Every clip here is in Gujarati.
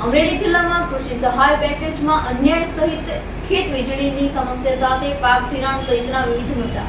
અમરેલી જિલ્લામાં કૃષિ સહાય પેકેજમાં અન્યાય સહિત ખેત વીજળીની સમસ્યા સાથે પાક ધિરાણ સહિતના વિવિધ મુદ્દા.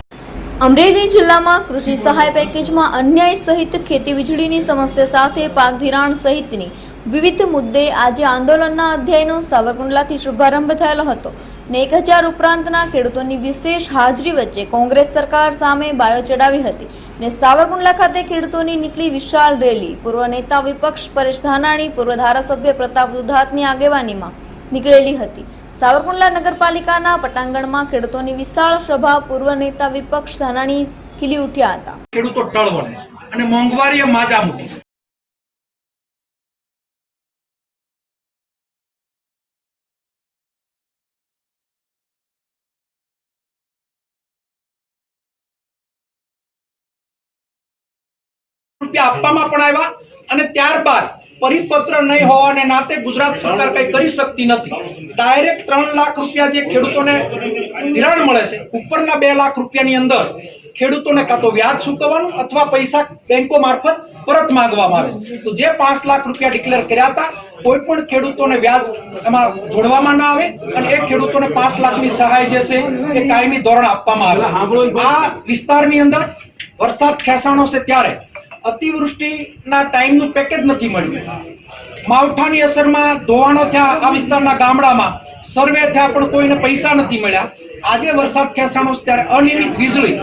અમરેલી જિલ્લામાં કૃષિ સહાય પેકેજમાં અન્યાય સહિત ખેતી વીજળીની સમસ્યા સાથે પાક ધિરાણ સહિતની વિવિધ મુદ્દે આજે આંદોલનના અધ્યાયનો સાવરકુંડલાથી શુભારંભ થયેલો હતો ને હજાર ઉપરાંતના ખેડૂતોની વિશેષ હાજરી વચ્ચે કોંગ્રેસ સરકાર સામે બાયો ચડાવી હતી ને સાવરકુંડલા ખાતે ખેડૂતોની નીકળી વિશાળ રેલી. પૂર્વ નેતા વિપક્ષ પરેશ ધાનાણી, પૂર્વ ધારાસભ્ય પ્રતાપ દુધાતની આગેવાનીમાં નીકળેલી હતી. સાવરકુંડલા નગરપાલિકાના પટાંગણમાં ખેડૂતોની વિશાળ સભા પૂર્વ નેતા વિપક્ષ ધાનાણી ખીલી ઉઠ્યા હતા. ખેડૂતો ટળ અને મોંઘવારીએ માજા મૂકી રૂપિયા આપવામાં પણ આવ્યા અને ત્યારબાદ પરિપત્ર નહીં હોવાને નાતે ગુજરાત સરકાર કઈ કરી શકતી નથી. ડાયરેક્ટ ત્રણ લાખ રૂપિયા જે ખેડૂતોને ધિરાણ મળે છે ઉપરના બે લાખ રૂપિયાની અંદર ખેડૂતોને કાં તો વ્યાજ ચૂકવવાનું અથવા પૈસા બેંકો મારફત પરત માંગવામાં આવે છે. તો જે પાંચ લાખ રૂપિયા ડિક્લેર કર્યા હતા કોઈ પણ ખેડૂતોને વ્યાજ એમાં જોડવામાં ના આવે અને એ ખેડૂતોને પાંચ લાખની સહાય જે છે એ કાયમી ધોરણ આપવામાં આવે. આ વિસ્તારની અંદર વરસાદ ખેંચાણો છે ત્યારે અતિવૃષ્ટિના ટાઈમનું પેકેજ નથી મળ્યું. માવઠાની અસરમાં ધોવાણો થયા આ વિસ્તારના ગામડામાં. સર્વે થયા પણ કોઈને પૈસા નથી મળ્યા. આજે વરસાદ ખેંચાણો ત્યારે અનિયમિત વીજળી.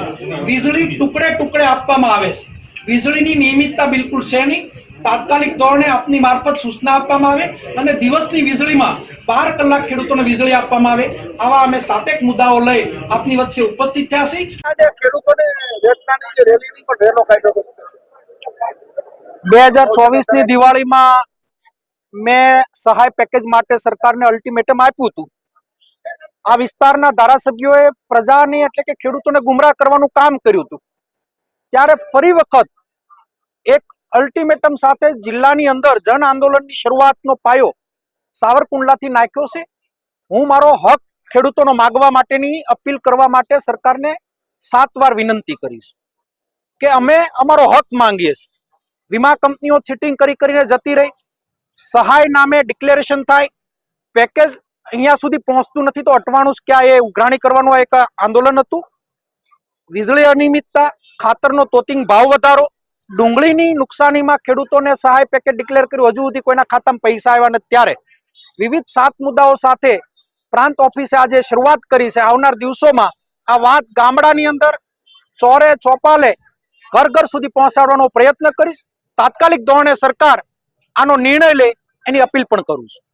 વીજળી ટુકડે ટુકડે આપવામાં આવે છે. વીજળીની નિયમિતતા બિલકુલ છે નહીં. તાત્કાલિક ધોરણે આપની મારફત સૂચના આપવામાં આવે અને દિવસની વીજળીમાં બાર કલાક ખેડૂતોને વીજળી આપવામાં આવે. આવા અમે સાતેક મુદ્દાઓ લઈ આપની વચ્ચે ઉપસ્થિત થયા છીએ. આજે ખેડૂતોને રેલીની પણ રેલો કાઢ્યો બે હજાર ચોવીસની દિવાળીમાં સહાય પેકેજ માટે આ વિસ્તારના ધારાસભ્યોએ પ્રજાની એટલે કે કર્યું ત્યારે ફરી વખત એક અલ્ટિમેટમ સાથે જિલ્લાની અંદર જન આંદોલનની શરૂઆતનો પાયો સાવરકુંડલાથી નાખ્યો છે. હું મારો હક ખેડૂતોનો માગવા માટેની અપીલ કરવા માટે સરકારને સાત વાર વિનંતી કરીશ કે અમે અમારો હક માંગીએ છીએ. વીમા કંપનીઓ ચીટિંગ કરી કરીને જતી રહી. સહાય નામે ડિક્લેરેશન થાય. પેકેજ અહીંયા સુધી પહોંચતું નથી તો અટવાણું ક્યાં એ ઉઘરાણી કરવાનું એક આંદોલન હતું. વીજળી અનિયમિતતા, ખાતરનો તોતિંગ ભાવ વધારો, ડુંગળીની નુકસાનીમાં ખેડૂતોને સહાય પેકેજ ડિક્લેર કર્યું. હજુ સુધી કોઈના ખાતામાં પૈસા આવ્યા નથી ત્યારે. વિવિધ સાત મુદ્દાઓ સાથે પ્રાંત ઓફિસે આજે શરૂઆત કરી છે. આવનાર દિવસોમાં આ વાત ગામડાની અંદર ચોરે ચોપાલે ઘર ઘર સુધી પહોંચાડવાનો પ્રયત્ન કરીશ. તાત્કાલિક ધોરણે સરકાર આનો નિર્ણય લે એની અપીલ પણ કરું છું.